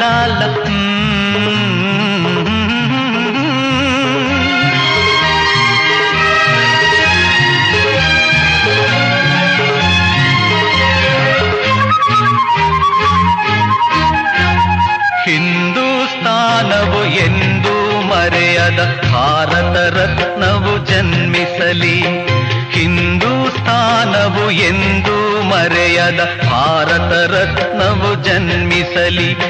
ಲಾಲ ಹಿಂದೂಸ್ತಾನವು ಎಂದೂ ಮರೆಯದ ಭಾರತ ರತ್ನವು ಜನ್ಮಿಸಲಿ. ಹಿಂದೂಸ್ತಾನವು ಎಂದೂ ಮರೆಯದ ಭಾರತ ರತ್ನವು ಜನ್ಮಿಸಲಿ.